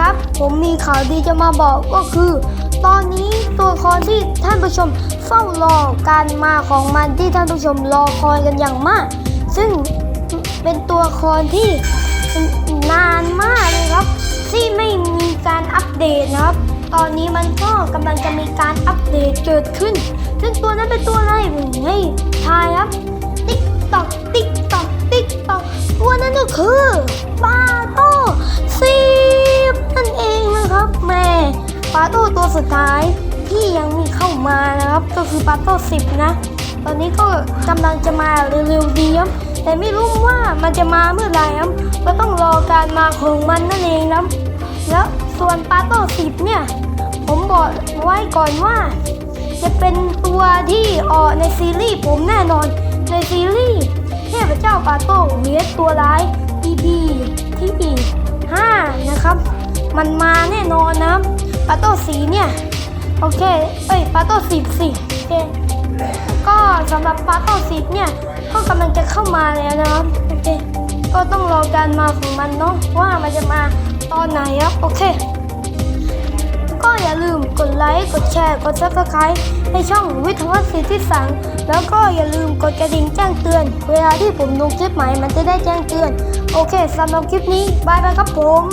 ครับ ผมมีข่าวดีจะมาบอกก็คือ ตอนนี้ตัวละครที่ท่านผู้ชมเฝ้ารอการมาของมันที่ท่านผู้ชมรอคอยกันอย่างมาก ซึ่งเป็นตัวละครที่นานมากเลยครับ ที่ไม่มีการอัปเดตนะครับ ตอนนี้มันก็กำลังจะมีการอัปเดตเกิดขึ้น ซึ่งตัวนั้นเป็นตัวอะไรผมให้ทายครับ ติ๊กตอกติ๊กตอกติ๊กตอกตัวนั้นก็คือปาโตาโต้ตัวสุดท้ายที่ยังมีเข้ามานะครับ ก็คือปาโต้สิบนะ ตอนนี้ก็กำลังจะมาเร็วๆดีครับแต่ไม่รู้ว่ามันจะมาเมื่อไหร่ครับก็ต้องรอการมาของมันนั่นเองครับแล้วส่วนปาโต้สิบเนี่ย ผมบอกไว้ก่อนว่า จะเป็นตัวที่ออกในซีรีส์ผมแน่นอน ในซีรีส์เทพเจ้าปาโต้เวียตัวร้าย EP ที่5นะครับ มันมาแน่นอนนะครับ ปาโต้สีเนี่ย โอเค เอ้ยปาโต้สิบสิโอเคก็สำหรับปาโต้สิบเนี่ย ก็กำลังจะเข้ามาแล้วนะครับ โอเค ก็ต้องรอการมาของมันเนาะว่ามันจะมาตอนไหนครับ โอเค ก็อย่าลืมกดไลค์ กดแชร์ กด subscribe ให้ช่องวิทยาศิทธิสัง แล้วก็อย่าลืมกดกระดิ่งแจ้งเตือน เวลาที่ผมลงคลิปใหม่มันจะได้แจ้งเตือน โอเคสำหรับคลิปนี้บายบายครับผม